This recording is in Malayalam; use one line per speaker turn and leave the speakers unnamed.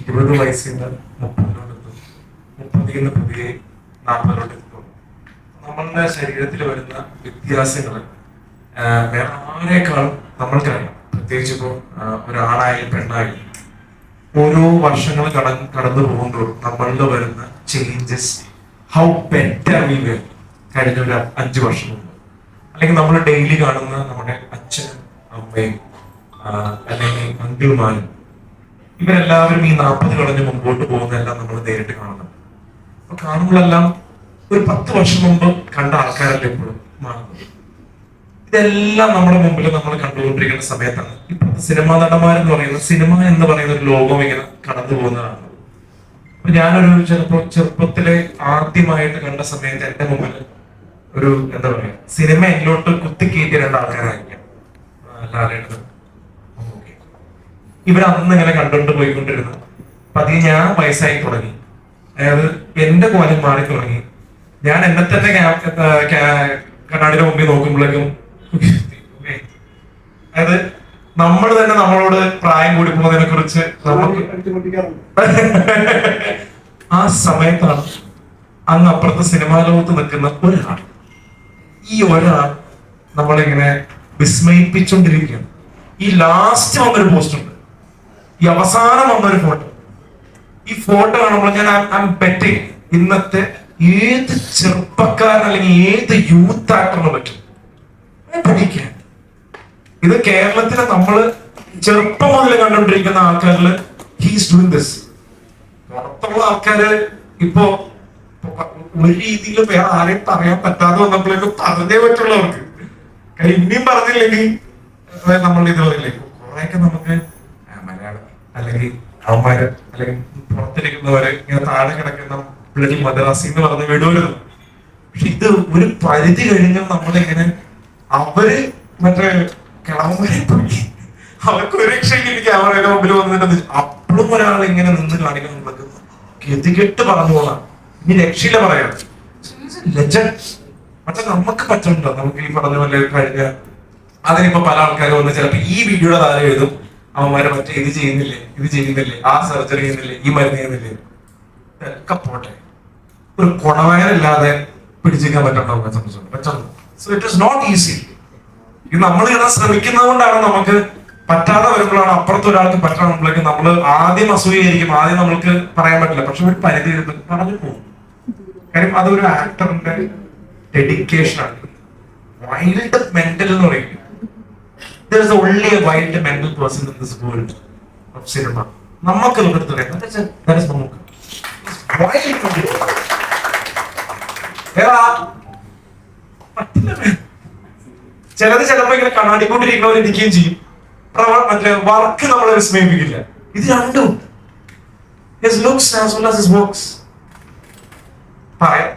ഇരുപത് വയസ്സിൽ നിന്ന് മുപ്പതിലോട്ടെത്തും മുപ്പതിൽ നിന്ന് പുതിയ നാൽപ്പതിലോട്ടെത്തും നമ്മളുടെ ശരീരത്തിൽ വരുന്ന വ്യത്യാസങ്ങൾ വേറെ ആരെക്കാളും നമ്മൾക്കറിയാം. പ്രത്യേകിച്ച് ഇപ്പോൾ ഒരാണായാലും പെണ്ണായാലും ഓരോ വർഷങ്ങൾ കട കടന്നു പോകുമ്പോൾ നമ്മളിൽ വരുന്ന changes how better we way കഴിഞ്ഞ ഒരു അഞ്ച് വർഷം മുമ്പ്. അല്ലെങ്കിൽ നമ്മൾ ഡെയിലി കാണുന്ന നമ്മുടെ അച്ഛനും അമ്മയും അല്ലെങ്കിൽ അങ്കിൾമാരും ഇവരെല്ലാവരും ഈ നാൽപ്പത് കളഞ്ഞ് മുമ്പോട്ട് പോകുന്നതെല്ലാം നമ്മൾ നേരിട്ട് കാണുന്നുണ്ട് അപ്പൊ കാണുമ്പോഴെല്ലാം ഒരു പത്ത് വർഷം മുമ്പ് കണ്ട ആൾക്കാരല്ല ഇപ്പോഴും മാറുന്നത്. ഇതെല്ലാം നമ്മുടെ മുമ്പിൽ നമ്മൾ കണ്ടുകൊണ്ടിരിക്കുന്ന സമയത്താണ്. ഇപ്പോഴത്തെ സിനിമാ നടന്മാരെന്ന് പറയുന്ന സിനിമ എന്ന് പറയുന്ന ഒരു ലോകം ഇങ്ങനെ കടന്നു പോകുന്നതാണ്. അപ്പൊ ഞാനൊരു ചെറുപ്പ ചെറുപ്പത്തിലെ ആദ്യമായിട്ട് കണ്ട സമയത്ത് എന്റെ മുമ്പിൽ ഒരു എന്താ പറയാ സിനിമ എന്നിലോട്ട് കുത്തിക്കേറ്റി രണ്ട് ആൾക്കാരായിരിക്കാം. മമ്മൂക്കയും. ഇവർ അന്ന് ഇങ്ങനെ കണ്ടുകൊണ്ട് പോയിക്കൊണ്ടിരുന്നു. പതിയെ ഞാൻ വയസ്സായി തുടങ്ങി. അതായത് എന്റെ കോലം മാറി തുടങ്ങി. ഞാൻ എന്നെ തന്നെ കണ്ണാടിന്റെ മുമ്പിൽ നോക്കുമ്പോഴേക്കും. അതായത് നമ്മൾ തന്നെ നമ്മളോട് പ്രായം കൂടി പോകുന്നതിനെ കുറിച്ച് നമുക്ക് ആ സമയത്താണ് അങ്ങ് അപ്പുറത്തെ സിനിമാ ലോകത്ത് നിൽക്കുന്ന ഒരാൾ. ഈ ഒരാൾ നമ്മളിങ്ങനെ വിസ്മയിപ്പിച്ചുകൊണ്ടിരിക്കുകയാണ് ഈ ലാസ്റ്റ് വന്നൊരു പോസ്റ്റ് ഉണ്ട്. ഈ അവസാനം വന്ന ഒരു ഫോട്ടോ ഈ ഫോട്ടോ കാണുമ്പോൾ ഞാൻ ഐ ബെറ്റിംഗ് ഇന്നത്തെ ഏത് ചെറുപ്പക്കാരൻ അല്ലെങ്കിൽ ഏത് യൂത്ത് ആക്ടറിനെ പറ്റും? പഠിക്കാൻ. ഇത് കേരളത്തിലെ നമ്മൾ ചെറുപ്പം മുതൽ കണ്ടുകൊണ്ടിരിക്കുന്ന ആൾക്കാരിൽ ഹീസ് ഡൂയിങ് ദിസ് പുറത്തുള്ള ആൾക്കാര് ഇപ്പോ ഒരു രീതിയിൽ വേറെ ആരെയും പറയാൻ പറ്റാതെ വന്നപ്പോഴേക്കും പറഞ്ഞേ പറ്റുള്ളവർക്ക്. ഇനിയും പറഞ്ഞില്ലെങ്കിൽ നമ്മൾ ഇത് പറയില്ലേ? കുറെയൊക്കെ നമുക്ക് അല്ലെങ്കിൽ അവന്മാര് അല്ലെങ്കിൽ പുറത്തിരിക്കുന്നവര് ഇങ്ങനെ താഴെ കിടക്കുന്ന പിള്ളേർ മദ്രാസി എന്ന് പറഞ്ഞ് വിടൂരുന്നു. പക്ഷെ ഇത് ഒരു പരിധി കഴിഞ്ഞാൽ നമ്മളിങ്ങനെ അവർ മറ്റേ കിളവന്മാരെ പോയി. അവർക്ക് ഒരു രക്ഷയില്ല. ക്യാമറയുടെ മുമ്പിൽ വന്നിട്ട് അപ്പോഴും ഒരാൾ ഇങ്ങനെ നിന്ന് കാണിക്കാൻ നമുക്ക് ഗതികെട്ട് പറഞ്ഞു പോകാം. ഇനി രക്ഷയില്ല പറയാം. ലെജൻഡ് മറ്റേ നമുക്ക് പറ്റുന്നുണ്ടോ? നമുക്ക് ഈ പറഞ്ഞ പോലെ കഴിഞ്ഞ അതിനിപ്പോ പല ആൾക്കാരും വന്ന് ചിലപ്പോ ഈ വീഡിയോയുടെ താരം എഴുതും. അവന്മാരെ മറ്റേ ഇത് ചെയ്യുന്നില്ലേ ഇത് ചെയ്യുന്നില്ലേ ആ സർജറി ചെയ്യുന്നില്ലേ ഈ മരുന്ന് ചെയ്യുന്നില്ലേ? ഇതൊക്കെ പോട്ടെ. ഒരു കുണവയറില്ലാതെ പിടിച്ചിരിക്കാൻ പറ്റണ്ടോ പറ്റുന്നു so it is not easy ഇത് നമ്മൾ ഇങ്ങനെ ശ്രമിക്കുന്നത് കൊണ്ടാണ് നമുക്ക് പറ്റാതെ വരുമ്പോഴാണ് അപ്പുറത്ത് ഒരാൾക്ക് പറ്റണമെങ്കിലേക്ക് നമ്മൾ ആദ്യം അസൂയായിരിക്കും ആദ്യം നമ്മൾക്ക് പറയാൻ പറ്റില്ല. പക്ഷെ ഒരു പരിധി പറഞ്ഞു പോകും. കാര്യം അതൊരു ആക്ടറിന്റെ ഡെഡിക്കേഷൻ ആണ്. വൈൽഡ് മെന്റൽ എന്ന് പറയും. There is only a wild mental person in this world of cinema നമുക്ക് എടുത്ത് That is mental. man. ചിലത് ചിലപ്പോ ഇങ്ങനെ കണ്ണാടിക്കൊണ്ടിരിക്കുന്നവർ ഇരിക്കുകയും ചെയ്യും. മറ്റേ വർക്ക് നമ്മളെ വിസ്മയിപ്പിക്കില്ല ഇത് രണ്ടും. Looks as well as his works പറയാം.